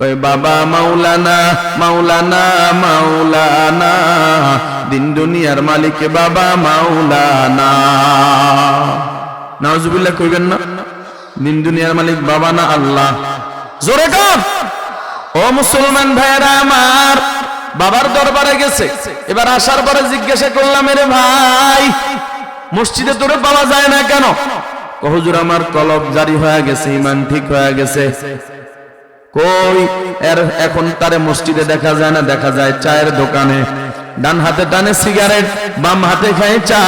কই বাবা মাওলানা মাওলানা মাওলানা, দিন দুনিয়ার মালিক বাবা মাওলানা। নাউজুবিল্লাহ কইবেন না, দিন দুনিয়ার মালিক বাবা না আল্লাহ। জোরে কর ও মুসলমান ভাইয়েরা আমার, বাবার দরবারে গেছে। এবার আসার পরে জিজ্ঞাসা করলাম, এরে ভাই, মসজিদে তোরে পাওয়া যায় না কেন? হুজুর, আমার কলব জারি হয়ে গেছে, ইমান ঠিক হয়ে গেছে। কই? এর এখন তারে মসজিদে দেখা যায় না, দেখা যায় চায়ের দোকানে। ডান হাতে টানে সিগারেট বাম হাতে খায় চা।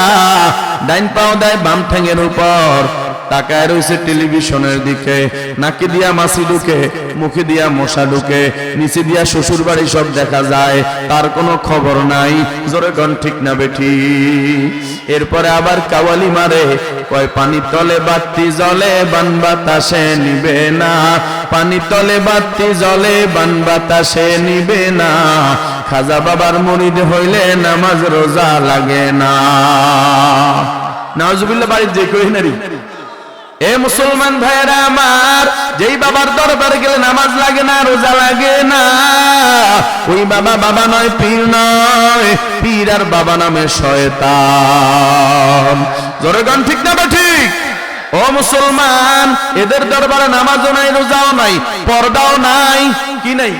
ডাইন পাও দেয় বাম ঠেঙের উপর। তাকায় রয়েছে টেলিভিশনের দিকে। নাকি দিয়া মাসি ঢুকে, মুখে দিয়া মশা ঢুকে, নিচে দিয়া শ্বশুর বাড়ি সব দেখা যায়, তার কোনো খবর নাই। জোরে গন ঠিক না বেঠি। এরপরে আবার কাওয়ালি মারে, কয় পানি তলে বাতি জলে বান বাতাসে নিবে না পানি তলে বাতি জলে বান বাতাসে নিবে না, খাজা বাবার মরিদ হইলে নামাজ রোজা লাগে না। নাওজুবিল্লাহ বাড়ির যে কই নারী? এ মুসলমান ভাইয়েরা আমার, যেই বাবার দরবারে গেলে নামাজ লাগে না, রোজা লাগে না, ওই বাবা বাবা নয়, পীর নয়, পীর আর বাবা নামে শয়তান। জোরে গান ঠিক না বা ঠিক? ও মুসলমান, এদের দরবারে নামাজও নাই, রোজাও নাই, পর্দাও নাই, কি নাই?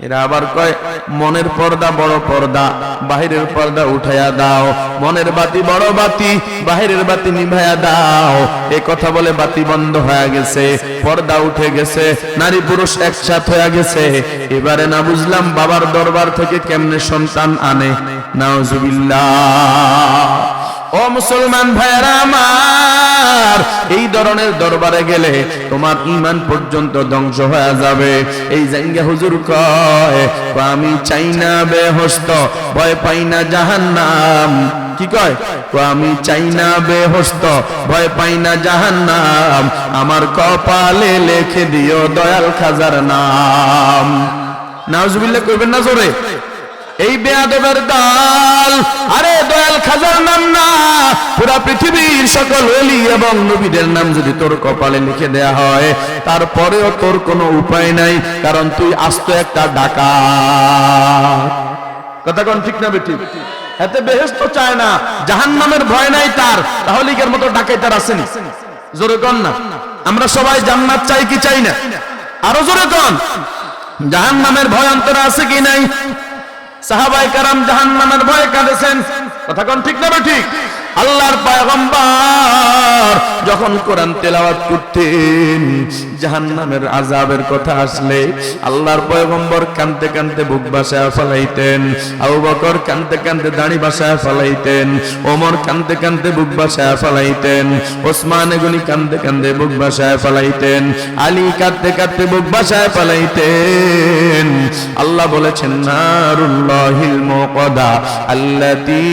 এরা আবার কয়, মনের পর্দা বড় পর্দা, বাহিরের পর্দা উঠাইয়া দাও। মনের বাতি বড় বাতি, বাহিরের বাতি নিভাইয়া দাও। এ কথা বলে বাতি বন্ধ হয়ে গেছে, পর্দা উঠে গেছে, নারী পুরুষ একসাথ হয়ে গেছে। এবারে না বুঝলাম বাবার দরবার থেকে কেমনে সন্তান আনে। নাউজুবিল্লাহ। ও মুসলমান ভাইয়েরা আমার, এই ধরনের দরবারে গেলে তোমার ইমান পর্যন্ত ধ্বংস হয়ে যাবে। এই জাইঙ্গা হুজুর কয় আমি চাই না বেহস্ত, ভয় পাই না জাহান্নাম। কি কয়? আমি চাই না বেহস্ত, ভয় পাই না জাহান্নাম। আমার কপালে লেখে দিও দয়াল খাজার নাম। নাউজুবিল্লাহ কইবেন না জোরে? এই বেয়াদবের দল, আরে দয়াল খাজার নাম না পুরা পৃথিবীর সকল অলি এবং নবীদের নাম যদি তোর কপালে লিখে দেয়া হয়, তারপরেও তোর কোনো উপায় নাই, কারণ তুই আস্ত একটা ডাকা কথা কোন ঠিক না বেটি? এতে বেহেস্ত চায় না জাহান নামের ভয় নাই তার তাহলে এর মতো ডাকাই তার আসেনি। জোরে কন না, আমরা সবাই জান্নাত চাই কি চাই না? আরও জোরে কন জাহান নামের ভয় অন্তরে আছে কি নাই? সাহাবাই কারাম জাহান নামের ভয় কাঁদেছেন। কথা কোন ঠিক না ঠিক? আল্লাহর পয়গম্বর যখন কোরআন তেলাওয়াত করতেন, জাহান্নামের আযাবের কথা আসলে আল্লাহর পয়গম্বর কানতে কানতে বুক বাসায় ফলাইতেন, আবু বকর কানতে কানতে দাড়ি বাসায় ফলাইতেন, ওমর কানতে কানতে বুক বাসায় ফলাইতেন, ওসমান এগুলি কানতে কানতে বুক বাসায় ফলাইতেন, আলী কাঁদতে কাঁদতে বুক বাসায় ফলাইতেন। আল্লাহ বলেছেন, নারুল্লাহিল মুকদা আল্লাতী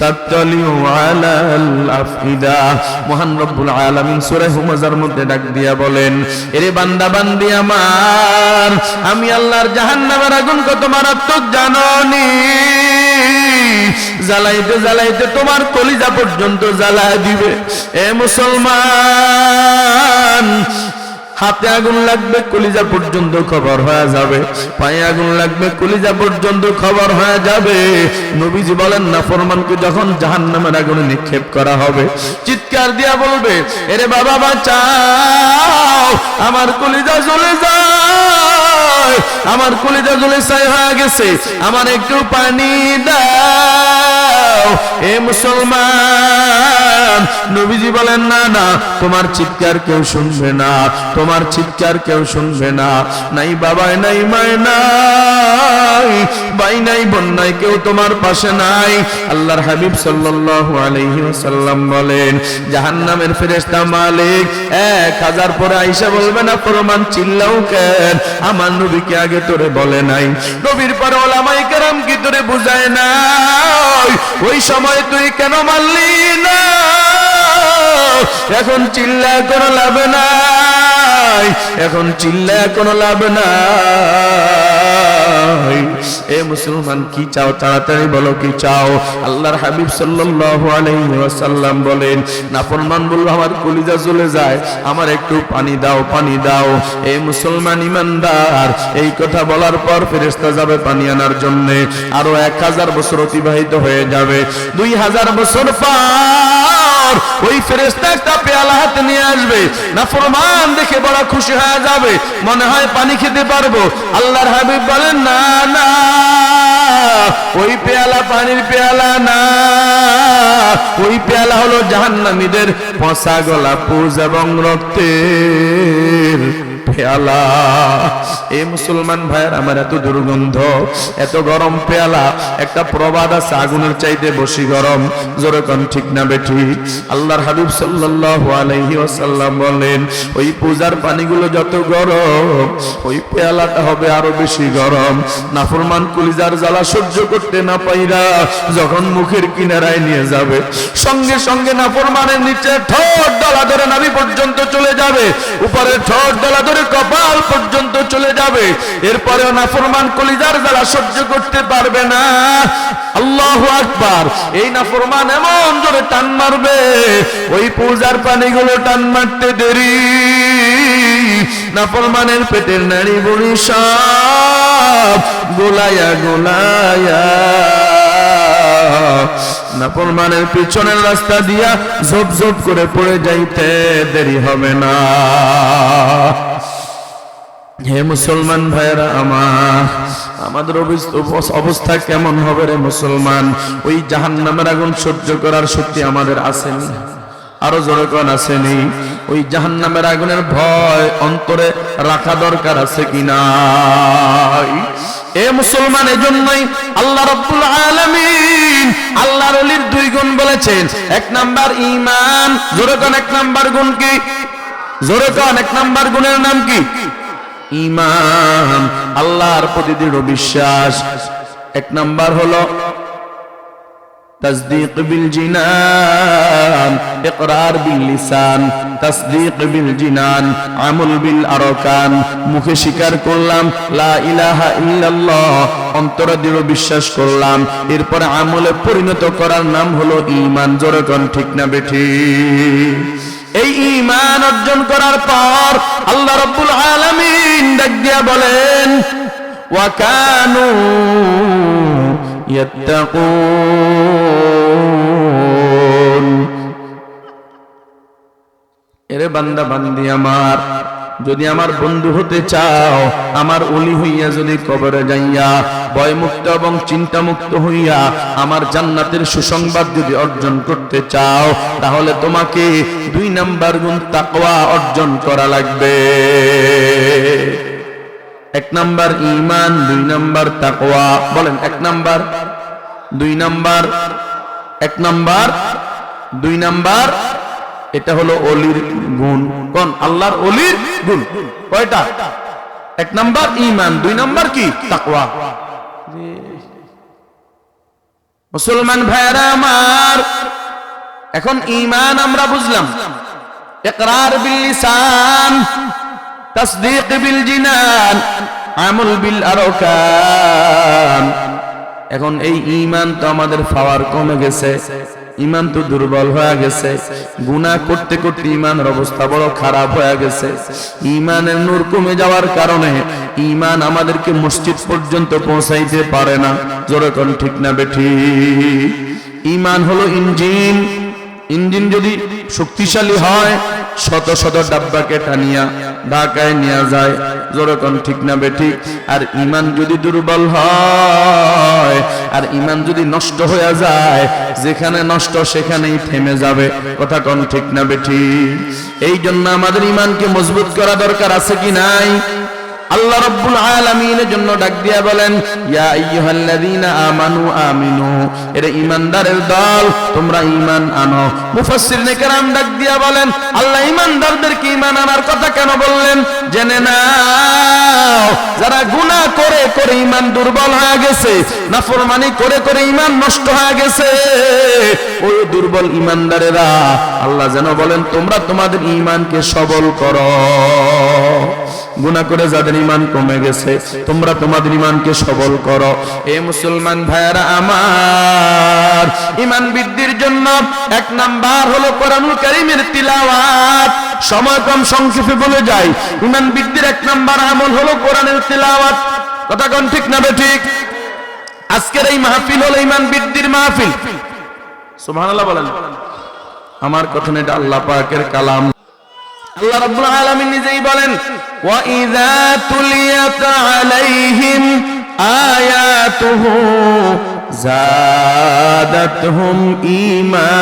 তাত্তালিউ আলাল আফিদা মহান রব্বুল আলামিন সূরা হুমাজার মধ্যে ডাক দিয়া বলেন, এরে বান্দা, বান্দি আমার, আমি আল্লাহর জাহান্নামের আগুন কত মারাত্মক জাননি। জ্বালাইতে জ্বালাইতে তোমার কলিজা পর্যন্ত জ্বালা দিবে। এ মুসলমান হাতে আগুন লাগবে, কলিজা পর্যন্ত খবর হয়ে যাবে। পায়ে আগুন লাগবে, কলিজা পর্যন্ত খবর হয়ে যাবে। নবীজি বলেন, না, ফরমানকে যখন জাহান্নামের আগুনে নিক্ষেপ করা হবে, চিৎকার দিয়া বলবে, এরে বাবা, বাঁচাও, আমার কলিজা চলে যায়, আমার কলিজা জ্বলে ছাই হয়ে গেছে, আমার একটু পানি দাও, এ মুসলমান। নবীজি বলেন, না না, তোমার চিৎকার কেউ শুনবে না, তোমার চিৎকার কেউ শুনবে না। নাই বাবাই, নাই মায় নাই। ভাই নাই, বোন, নাই, কেউ তোমার পাশে নাই। আল্লাহর হাবিব সাল্লাল্লাহু আলাইহি ওয়াসাল্লাম বলেন, জাহান্নামের ফেরেশতা মালিক, এক হাজার পরে আইসা বলবে, না প্রমাণ চিল্লাও কেন? আমার নবীকে আগে তোরে বলে নাই। নবীর পরে ওলামাই কেরাম কি তোরে বুঝায় নাই? ওই সময় তুই কেন মানলি না? এখন চিল্লা করে লাভ নাই, এখন চিল্লায় কোনো লাভ নাই। এ মুসলমান, কি চাও তাড়াতাড়ি বলো, কি চাও? আল্লাহর হাবিব সাল্লাল্লাহু আলাইহি ওয়াসাল্লাম বলেন নাফরমান বলল আমার কলিজা চলে যায়, আমার একটু পানি দাও পানি দাও। এ মুসলমান ইমানদার, এই কথা বলার পর ফেরেশতা যাবে পানি আনার জন্য। আরও এক হাজার বছর অতিবাহিত হয়ে যাবে। দুই হাজার বছর পর ওই ফেরেশতা একটা পেয়ালা হাতে নিয়ে আসবে। নাফরমান দেখে বড় খুশি হয়ে যাবে। মনে হয় পানি খেতে পারব। আল্লাহর হাবিব বলেন, না না, ওই পেয়ালা পানির পেয়ালা না। ওই পেয়ালা হলো জাহান্নামীদের পচা গলা, পুজ এবং রক্তের পেয়ালা এই মুসলমান ভাইয়ের আমার এত দুর্গন্ধ, এত গরম পেয়ালা, একটা প্রবাদ আছে আগুনের চাইতে বসি গরম, জোরে ঠিক না বেঠি? আল্লাহর হাবিব বলেন, ওই পূজার পানিগুলো যত গরম, ওই পেয়ালাটা হবে আরও বেশি গরম। নাফরমান কুলিজার জ্বালা সহ্য করতে না পাইরা যখন মুখের কিনারায় নিয়ে যাবে, সঙ্গে সঙ্গে নাফরমানের নিচে ঠোঁট ডলা ধরে নাভি পর্যন্ত চলে যাবে। উপরে ঠোঁট ডলা ধরে কপাল পর্যন্ত চলে যাবে। এরপরেও নাফরমান কলিজার জ্বালা সহ্য করতে পারবে না। আল্লাহু আকবার। এই নাফরমান এমন জোরে টান মারবে। ওই পূজার পানিগুলো টান মারতে দেরি। নাফরমানের পেটের নাড়ি বুড়ি সব গোলায়া গোলায়া। নাফরমানের পিছনের রাস্তা দিয়া ঝোপ ঝোপ করে পড়ে যাইতে দেরি হবে না। হে মুসলমান ভাইরা আমার, আমাদের অবস্থা কেমন হবে রে মুসলমান? ওই জাহান নামের আগুন সহ্য করার শক্তি আমাদের আসেনি। আরও কোন, আসেনি। ওই জাহান নামের আগুনের ভয় অন্তরে রাখা দরকার আছে কিনা এ মুসলমান, এজন্যই আল্লাহ রব্বুল আলামিন আল্লাহর ওলির দুই গুণ বলেছেন। এক নাম্বার ঈমান, জোরে এক নাম্বার গুণ কি? জোরে এক নাম্বার গুণের নাম কি? ইমান, আল্লাহর প্রতি দৃঢ় বিশ্বাস। এক নাম্বার হলো তসদিক বিল জিনান, ইকরার বিল লিসান, তসদিক বিল জিনান, আমল বিল আরকান। মুখে স্বীকার করলাম, লা ইলাহা ইল্লাল্লাহ, অন্তরে দৃঢ় বিশ্বাস করলাম। এরপরে আমলে পরিণত করার নাম হলো ঈমান জোরে ঠিক না বেঠি? এই ইমান অর্জন করার পর আল্লাহ রব্বুল আলমিন ডাক দিয়া বলেন ওয়াকানু এরে বান্দা, বান্দি আমার। যদি আমার বন্ধু হতে চাও, আমার অলি হইয়া যদি কবরে যাইয়া, ভয়মুক্ত এবং চিন্তামুক্ত হইয়া আমার জান্নাতের সুসংবাদ যদি অর্জন করতে চাও, তাহলে তোমাকে দুই নাম্বার গুণ তাকওয়া অর্জন করা লাগবে। এক নাম্বার ঈমান, দুই নাম্বার তাকওয়া। বলেন, এক নাম্বার, দুই নাম্বার, এক নাম্বার, দুই নাম্বার এটা হলো অলির গুণ। কোন? আল্লাহর অলির গুণ। কয়টা? এক নাম্বার ইমান দুই নাম্বার কি? তাকওয়া। মুসলমান ভাইরা আমার, এখন ইমান আমরা বুঝলাম। ইকরার বিল লিসান, তাসদীক বিল জিনান, আমল বিল আরকান। এখন এই ঈমান তো আমাদের পাওয়ার কমে গেছে। ঈমান তো দুর্বল হয়ে গেছে। গুণা করতে করতে ইমানের অবস্থা বড় খারাপ হয়ে গেছে। ইমানের নূর কমে যাওয়ার কারণে ইমান আমাদেরকে মসজিদ পর্যন্ত পৌঁছাইতে পারে না। জোরে কোন ঠিক না বেঠি? ইমান হলো ইঞ্জিন। ইঞ্জিন যদি শক্তিশালী হয় শত শত ডাব্বাকে টানিয়া ঢাকায় নিয়ে যায়। যেরকম ঠিক না বেঠিক আর ইমান যদি দুর্বল হয়, আর ইমান যদি নষ্ট হয়ে যায়, যেখানে নষ্ট সেখানেই থেমে যাবে। কথা কোন, ঠিক না বেঠিক এই জন্য আমাদের ইমানকে মজবুত করা দরকার আছে কি নাই? আল্লাহ রাব্বুল আলামিনের জন্য ডাক দিয়া বলেন, ইয়া আইয়ুহাল্লাযীনা আমানু আমিনু, এরে ঈমানদারের দল, তোমরা ঈমান আনো। মুফাসসিরিনে কেরাম ডাক দিয়া বলেন, আল্লাহ ঈমানদারদেরকে ঈমান আনার কথা কেন বললেন? জেনে নাও, যারা গুনাহ করে করে ঈমান দুর্বল হয়ে গেছে, নাফরমানি করে করে ঈমান নষ্ট হয়ে গেছে, ওই দুর্বল ঈমানদারেরা, আল্লাহ যেন বলেন, তোমরা তোমাদের ঈমানকে সবল করো। গুনাহ করে যাদের ইমান কমে গেছে, তোমরা তোমাদের ইমানকে সবল করো। এ মুসলমান ভাইয়ারা আমার ইমান বৃদ্ধির জন্য এক নাম্বার হলো কোরআনুল কারীমের তিলাওয়াত। সময় কম, সংক্ষেপে বলে যাই ইমান বৃদ্ধির এক নাম্বার আমল হলো কোরআনের তিলাওয়াত। কথা কোন ঠিক না ঠিক? আজকের এই মাহফিল হলো ইমান বৃদ্ধির মাহফিল। সুবহানাল্লাহ বলেন। আমার কথা না এটা আল্লাহ পাকের কালাম। আল্লাহ রাব্বুল আলামিন নিজেই বলেন, ওয়া ইযা তুলিয়াত আলাইহিম আয়াতুহু জাদাতহুম ঈমানা।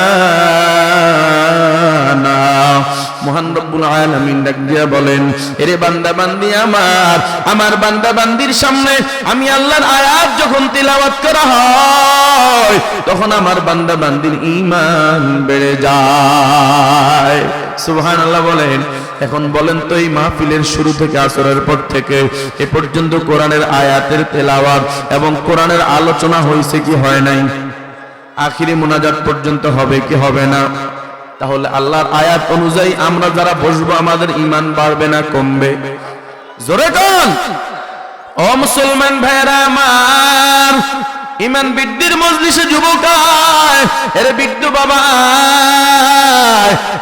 মহান রব্বুল আলামিন ডাক দিয়া বলেন, এরে বান্দা বান্দি আমার আমার বান্দা বান্দির সামনে আমি আল্লাহর আয়াত যখন তিলাওয়াত করা হয়, তখন আমার বান্দা বান্দির ঈমান বেড়ে যায়। সুবহান আল্লাহ বলেন, এখন বলেন তো এই মাহফিলের শুরু থেকে আসরের পর থেকে, এ পর্যন্ত কোরআনের আয়াতের তেলাওয়াত এবং কোরআনের আলোচনা হয়েছে কি হয় নাই? আখিরি মোনাজাত পর্যন্ত হবে কি হবে না? তাহলে আল্লাহর আয়াত অনুযায়ী আমরা যারা বসবো, আমাদের ইমান বাড়বে না, কমবে? জোরে কন! ও মুসলমান ভাইরা আমার ইমান বৃদ্ধির মজলিসে যুবক এর বৃদ্ধ বাবা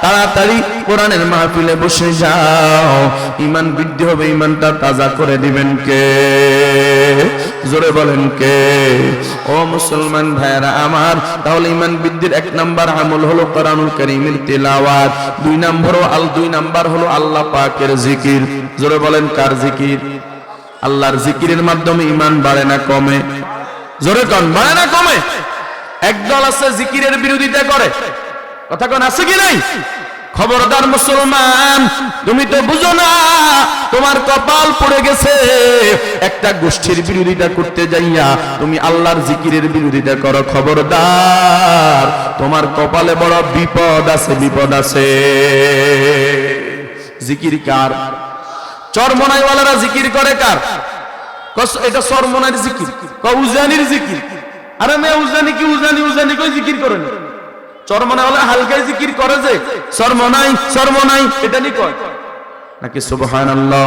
তাড়াতাড়ি কোরআনের মাহফিলে বসে যাও। ইমান বৃদ্ধি হবে, ইমানটা তাজা করে দিবেন কে? জোরে বলেন কে? ও মুসলমান ভাইরা আমার, তাহলে ইমান বৃদ্ধির এক নাম্বার আমল হলো কোরআনুল কারীমের তেলাওয়াত। দুই নাম্বার আল, দুই নাম্বার হলো আল্লাহ পাকের জিকির। জোরে বলেন কার জিকির? আল্লাহর জিকিরের মাধ্যমে ইমান বাড়ে না কমে? জোরে কন বাড়ে না কমে? একদল আছে জিকিরের বিরোধিতা করে। কথা কোন, আছে কি নাই? খবরদার মুসলমান, তুমি তো বুঝো না, তোমার কপাল পড়ে গেছে। একটা গোষ্ঠীর বিরোধিতা করতে যাইয়া তুমি আল্লাহর জিকিরের বিরোধিতা করো, খবরদার। তোমার কপালে বড় বিপদ আছে বিপদ আছে। জিকির কার? চরমনাইওয়ালারা জিকির করে কার? এটা সরমনার জিকির। ক উজানির জিকির। আরে মেয়ে, উজানি কি উজানি? উজানি কই জিকির করেন হলে হালকাই জিকির করে যে সরমনাই সরমনাই এটা নি কয়? নাকি সুবহানাল্লাহ?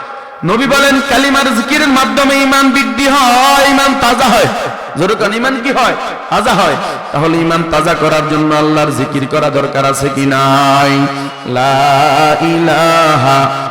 নবী বলেন, কালিমার জিকিরের মাধ্যমে ইমান বৃদ্ধি হয় ইমান তাজা হয়। জোরে কোন ইমান কি হয়? তাজা হয়। তাহলে ইমান তাজা করার জন্য আল্লাহর জিকির করা দরকার আছে কি নাই? লা ইলাহা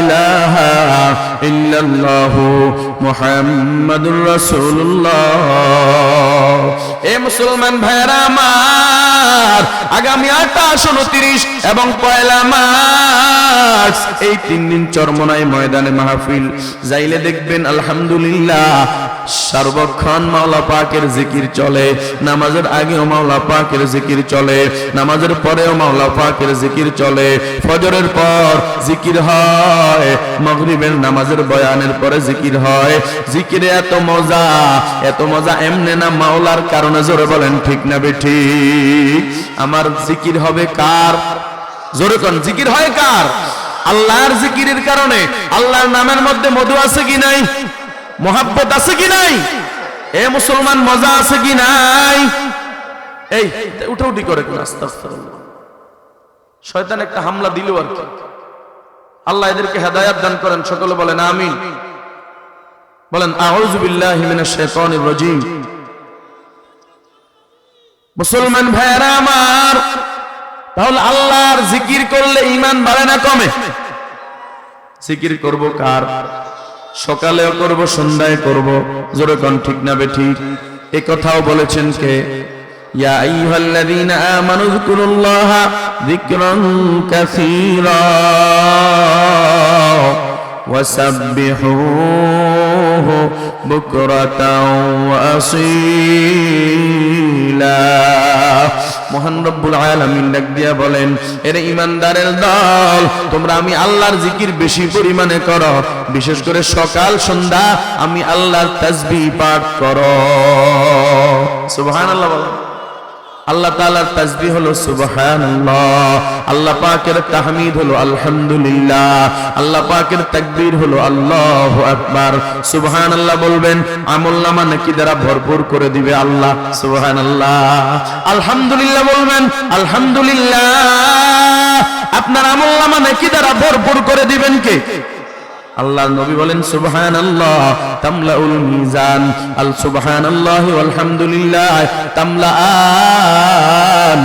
ইলাহা ইল্লাল্লাহু মুহাম্মাদুর রাসূলুল্লাহ। এ মুসলমান ভাইরা আমার আগামী আঠাশ, উনত্রিশ এবং পয়লা মার্চ এই তিন দিন চরমনাই ময়দানে মাহফিল। যাইলে দেখবেন, আলহামদুলিল্লাহ, সর্বক্ষণ মাওলা পাকের জিকির চলে। নামাজের আগেও মাওলা পাকের জিকির চলে। নামাজের পরেও মাওলা পাকের জিকির চলে। ফজরের পর জিকির হয়। মগরিবের নামাজের বয়ানের পরে জিকির হয়। জিকিরে এত মজা এত মজা এমনে না মাওলার কারণে জোরে বলেন, ঠিক না বেঠি আমার জিকির হবে কার? জোরে কোন, জিকির হয় কার? আল্লাহর জিকিরের কারণে আল্লাহর নামের মধ্যে মধু আছে কি নাই? মোহাব্বত আছে কি নাই? এ মুসলমান মজা আছে কি নাই? এই উঠে উঠি করে কোন আস্তে আস্তে শয়তান একটা হামলা দিল আর কি। আল্লাহ এদেরকে হেদায়াত দান করেন, সকলে বলেন আমিন। বলেন, আউযু বিল্লাহি মিনাশ শাইতানির রাজিম। মুসলমান ভাইরা আমার, তাহলে আল্লাহর জিকির করলে ইমান বাড়ে না কমে? জিকির করব কার? সকালেও করব, সন্ধ্যায় করব। জোরে কোন, ঠিক না বেঠিক এই কথাও বলেছেন কে? ইয়া আইয়ুহাল্লাযীনা আমানু যিকুরুল্লাহা যিকরান কাসীরা। وسبحوه بكرة وأصيلا মহান রব্বুল আলামিন ডাক দিয়া বলেন এর ইমানদারের দল তোমরা আমি আল্লাহর জিকির বেশি পরিমাণে করো বিশেষ করে সকাল সন্ধ্যা আমি আল্লাহর তাসবিহ পাঠ করো সুবহানাল্লাহ বলেন আল্লাহ তাআলার তাসবিহ হলো সুবহানাল্লাহ। আল্লাহ পাকের তাহমিদ হলো আলহামদুলিল্লাহ। আল্লাহ পাকের তাকবীর হলো আল্লাহু আকবার। সুবহানাল্লাহ বলবেন আমলনামা নাকি দ্বারা ভরপুর করে দিবে আল্লাহ? সুবহানাল্লাহ। আলহামদুলিল্লাহ বলবেন, আলহামদুলিল্লাহ। আপনার আমলনামা নাকি দ্বারা ভরপুর করে দিবেন কে? আল্লাহর নবী বলেন, সুবহানাল্লাহ, তামলাউল মিজান, আল সুবহান আল্লাহ আলহামদুলিল্লাহ তামলাআন।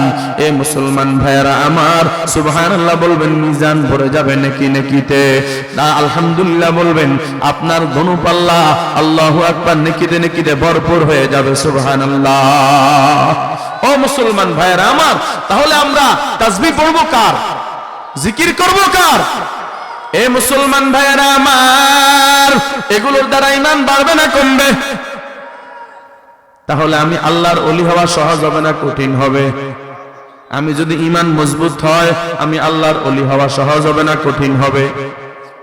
এ মুসলমান ভাইরা আমার সুবহান আল্লাহ বলবেন, মিজান ভরে যাবে নাকি নাকিতে। না, আলহামদুলিল্লাহ বলবেন, আপনার ধনুপাল্লা আল্লাহু আকবার নাকিতে নাকিতে ভরপুর হয়ে যাবে সুবহান আল্লাহ ও মুসলমান ভাইরা আমার, তাহলে আমরা তাসবিহ পড়ব কার? জিকির করব কার? এ মুসলমান ভাইয়েরা আমার, এগুলোর দ্বারা ইমান বাড়বে না কমবে। তাহলে আমি আল্লাহর অলি হওয়া সহজ হবে না, কঠিন হবে? আমি যদি ইমান মজবুত হয়, আমি আল্লাহর অলি হওয়া সহজ হবে না, কঠিন হবে?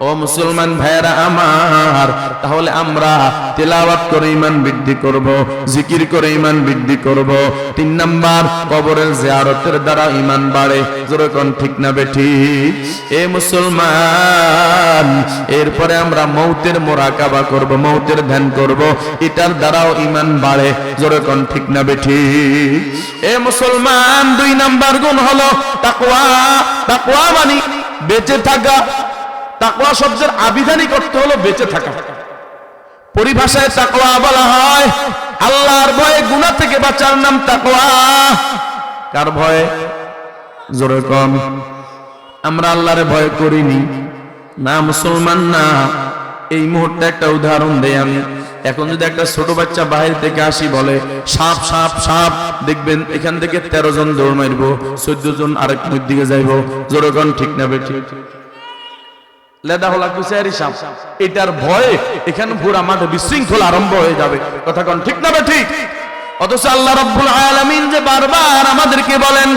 ও মুসলমান ভাইরা আমার, তাহলে আমরা তেলাওয়াত করে ইমান বৃদ্ধি করব, জিকির করে ইমান বৃদ্ধি করব। তিন নাম্বার, কবরের জিয়ারতের দ্বারা ইমান বাড়ে। যেরকম ঠিক না বেঠি এ মুসলমান, এরপরে আমরা মৌতের মোরাকাবা করব, মৌতের ধ্যান করব। এটার দ্বারাও ইমান বাড়ে। যেরকম ঠিক না বেঠি এ মুসলমান, দুই নাম্বার গুণ হলো তাকওয়া। তাকওয়া মানে বেঁচে থাকা তাকওয়া শব্দের আবিধানিক অর্থ হলো বেঁচে থাকা। পরিভাষায় তাকওয়া বলা হয়, আল্লাহর ভয়ে গুনাহ থেকে বাঁচার নাম তাকওয়া। কার ভয়ে? জোরে কম। আমরা আল্লাহরে ভয় করিনি। না মুসলমান, না। এই মুহূর্তে একটা উদাহরণ দেই আমি। এখন যদি একটা ছোট বাচ্চা বাহির থেকে আসি বলে, সাপ সাপ সাপ, দেখবেন এখান থেকে তেরো জন দৌড় মারবো, চোদ্দ জন আরেক দিকে যাইবো। জোরগণ ঠিক না, বেঠিক। লেদা এটার ভয়ে, এখানে পুরা মাঠে বিশৃঙ্খলা আরম্ভ হয়ে যাবে। কথা কোন, ঠিক না ঠিক? অথচ আল্লাহ রব্বুল যে বারবার আমাদেরকে বলেন,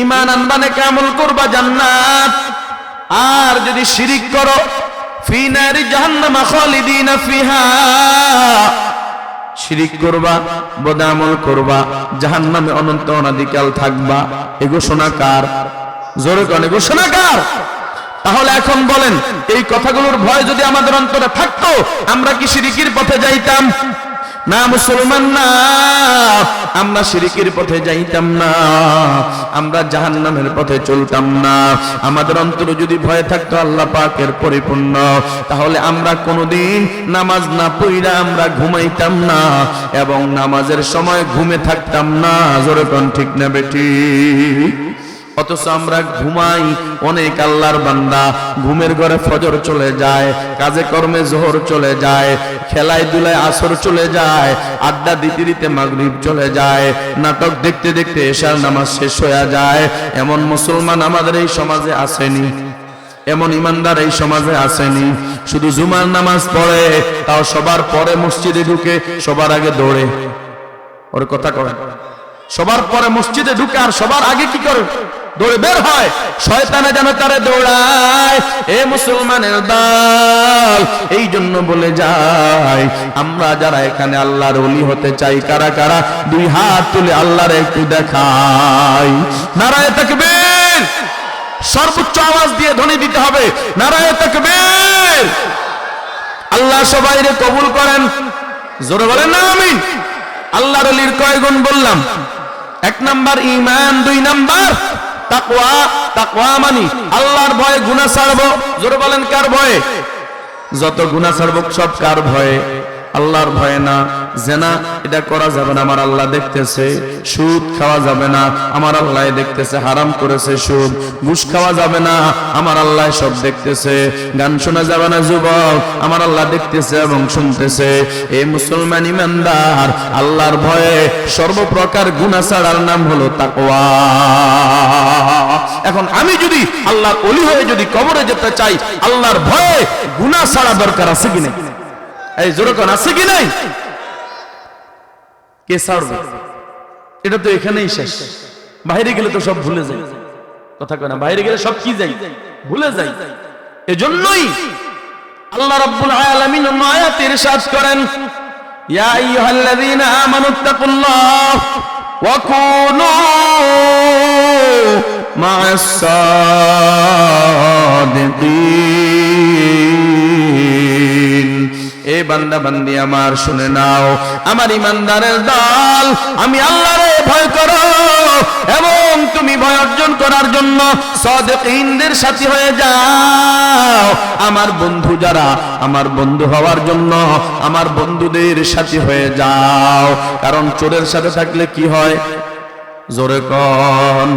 ঈমান আনবানে করবা জান্নাত। আর যদি শিরিক করো করবা, বদামল করবা, জাহান্নামে অনন্ত অনাদিকাল থাকবা। এ জোরে কন কার? তাহলে এখন বলেন, এই কথাগুলোর ভয় যদি আমাদের অন্তরে থাকতো, আমরা কি শিরিকির পথে যাইতাম? না, মুসলমান না, আমরা শিরিকির পথে যাইতাম না, আমরা জাহান্নামের পথে চলতাম না। আমাদের অন্তরে যদি ভয় থাকতো, আল্লাহ পাকের পরিপূর্ণ। তাহলে আমরা কোনোদিন নামাজ না পড়িরা আমরা ঘুমাইতাম না, এবং নামাজের সময় ঘুমে থাকতাম না। জোরে ঠিক না বেটি? অথচ আমরা ঘুমাই, অনেক আল্লাহর বান্দা। ঘুমের ঘরে ফজর চলে যায়, কাজে কর্মে জোহর চলে যায়, খেলায় দুলায় আসর চলে যায়, আড্ডা দিতে দিতে মাগরিব চলে যায়, নাটক দেখতে দেখতে এশার নামাজ শেষ হয়ে যায়। এমন মুসলমান আমাদের এই সমাজে আসেনি। এমন ইমানদার এই সমাজে আসেনি। শুধু জুমার নামাজ পড়ে, তাও সবার পরে মসজিদে ঢুকে, সবার আগে দৌড়ে। ওর কথা কয়। সবার পরে মসজিদে ঢুকে আর সবার আগে কি করে? দৌড়ে বের হয়। শয়তানে যেন তারে দৌড়ায়। এ মুসলমানের দল, এই জন্য বলে যায়, আমরা যারা এখানে আল্লাহর ওলি হতে চাই, কারা কারা? দুই হাত তুলে আল্লাহর একটু দেখাই। নারায় তাকবীর। সর্বোচ্চ আওয়াজ দিয়ে ধ্বনি দিতে হবে। নারায় তাকবীর। আল্লাহ সবাইরে কবুল করেন। জোরে বলেন না, আমিন। আল্লাহর অলির কয় গুণ বললাম? এক নাম্বার ইমান, দুই নাম্বার তাকওয়া তাকওয়া মানি। আল্লাহর ভয়ে গুনাহ ছাড়বো। জোরে বলেন কার ভয়ে? যত গুনাহ ছাড়বো সব কার ভয়ে? আল্লাহর ভয়ে না। জেনা, এটা করা যাবে না। আমার আল্লাহ দেখতেছে। সুদ খাওয়া যাবে না। আমার আল্লাহ দেখতেছে, হারাম করেছে সুদ। ঘুষ খাওয়া যাবে না। আমার আল্লাহ সব দেখতেছে। গান শোনা যাবে না, যুবক। আমার আল্লাহ দেখতেছে এবং শুনতেছে। এই মুসলমান ইমানদার, আল্লাহর ভয়ে সর্বপ্রকার গুনাহ ছাড়ার নাম হলো তাকওয়া। এখন আমি যদি আল্লাহর অলি হয়ে যদি কবরে যেতে চাই, আল্লাহর ভয়ে গুনাহ ছাড়া দরকার আছে কি নাই? এই জোরকন আছে কি নাই? কে ছাড়বে? এটা তো এখানেই শেষ। বাইরে গেলে তো সব ভুলে যায়। কথা কয় না, বাইরে গেলে সব কি যাই ভুলে যাই এজন্যই আল্লাহ রাব্বুল আলামিন আয়াতে ইরশাদ করেন, ইয়া আইয়ুহাল্লাযীনা আমানুত্তাকুল্লাহ ওয়া কুনু মা'আস এ বান্দা বান্দি আমার শুনে নাও। আমার ইমানদারের দল, আমি আল্লাহরে ভয় করো। এবং তুমি ভয় অর্জন করার জন্য সদেকিনদের সাথী হয়ে যাও। আমার বন্ধু যারা, আমার বন্ধু হওয়ার জন্য আমার বন্ধুদের সাথী হয়ে যাও। কারণ চোরের সাথে থাকলে কি হয়? জোরে কন।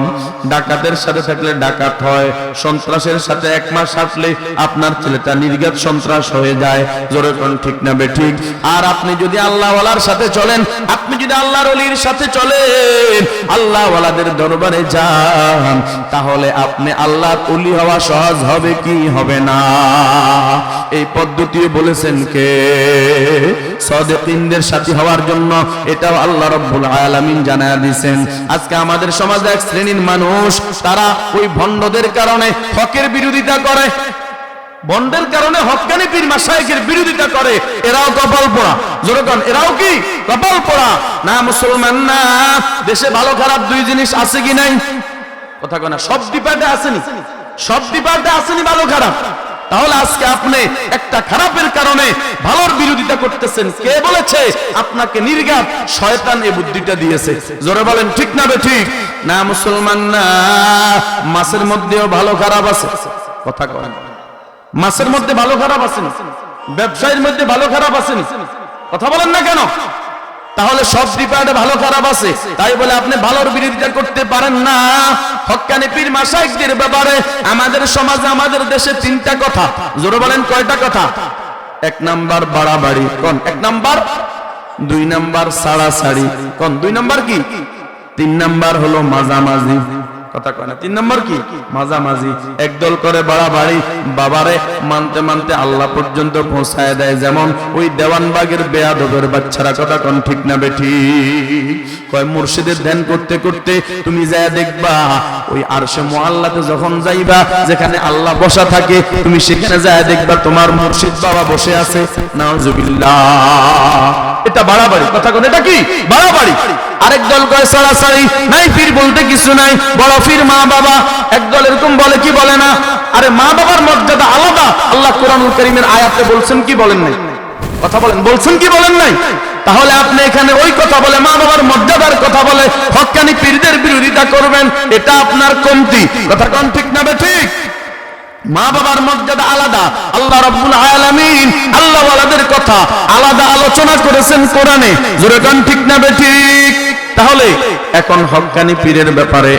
ডাকাতের সাথে থাকলে ডাকাত হয়, সন্ত্রাসের সাথে এক মাস হাঁটলে আপনার ছেলেটা নির্গাত সন্ত্রাস হয়ে যায়। জোরে কন, ঠিক না বে, ঠিক? আর আপনি যদি আল্লাহওয়ালার সাথে চলেন, আপনি যদি আল্লাহর অলির সাথে চলেন, আল্লাহওয়ালাদের দরবারে যান, তাহলে আপনি আল্লাহর অলি হওয়া সহজ হবে কি হবে না? এই পদ্ধতি বলেছেন কে? সদেকিনদের সাথী হওয়ার জন্য এটাও আল্লাহ রব্বুল আলামিন জানায়া দিয়েছেন। আজকে আমাদের সমাজে এক শ্রেণির মানুষ, তারা ওই ভণ্ডদের কারণে হকের বিরোধিতা করে। বন্ডের কারণে হকানি পীর মাসায়েকের বিরোধিতা করে। এরাও কপাল পোড়া। যেরকম এরাও কি? কপাল পোড়া। না মুসলমান না। দেশে ভালো খারাপ দুই জিনিস আছে কি নাই? কথা কয় না, সব ডিপার্টে আসেনি। সব ডিপার্টে আসেনি ভালো খারাপ। তাহলে আজকে আপনি একটা খারাপের কারণে ভালোর বিরোধিতা করতেছেন। কে বলেছে? আপনাকে নির্গাত শয়তান এই বুদ্ধিটা দিয়েছে। জোরে বলেন, ঠিক না ঠিক? না, মুসলমান না। মাসের মধ্যেও ভালো খারাপ আছে। কথা কয় মাসের মধ্যে ভালো খারাপ আছে ব্যবসায়ীর মধ্যে ভালো খারাপ আছে কথা বলেন না কেন? তাহলে সব ডিপার্টে ভালো খারাপ আছে। তাই বলে আপনি ভালোর বিরোধিতা করতে পারেন না। হকানি পীর মাসাইকদের ব্যাপারে আমাদের সমাজে, আমাদের দেশে তিনটা কথা। জোরে বলেন কয়টা কথা? এক নাম্বার বাড়াবাড়ি, কোন? এক নাম্বার? দুই নাম্বার সাড়াসাড়ি, কোন? দুই নাম্বার কি? তিন নাম্বার হলো মাঝামাঝি। কথা কয় না। তিন নম্বর কি? মাঝামাঝি। একদল করে বাড়াবাড়ি। বাবারে মানতে মানতে আল্লাহ পর্যন্ত পৌঁছায় দেয়। যেমন ওই দেওয়ানবাগের বেয়াদবের বাচ্চারা, কথা কোন ঠিক না বেঠি? কয়, মুর্শিদের ধ্যান করতে করতে তুমি যায় দেখবা, ওই আরশে মোয়াল্লাতে যখন যাইবা, যেখানে আল্লাহ বসা থাকে, তুমি সেখানে যায় দেখবা, তোমার মুর্শিদ বাবা বসে আছে। নাউজুবিল্লাহ। এটা বাড়াবাড়ি। কথা কোন, এটা কি? বাড়াবাড়ি। আরেক দল কয়, সারাসারি, নাই পীর বলতে কিছু নাই। বড় পীর মা বাবা। একদল এরকম বলে, কি বলে না? আরে মা বাবার মর্যাদা আলাদা। আল্লাহ কোরআনুল করিমের আয়াতে বলছেন, কি বলেন নাই? কথা বলেন, বলছেন, কি বলেন নাই? তাহলে আপনি এখানে ওই কথা বলে, মা বাবার মর্যাদার কথা বলে হক্কানি পীরদের বিরোধিতা করবেন, এটা আপনার কমতি। কথা কোন ঠিক না ঠিক? মা বাবার মর্যাদা আলাদা, আল্লাহ রব্বুল আলামিন আল্লাহ ওয়ালাদের কথা আলাদা আলোচনা করেছেন কোরআনে। জোরে গান ঠিক না বে ঠিক? তাহলে এখন হকানি পীরের ব্যাপারে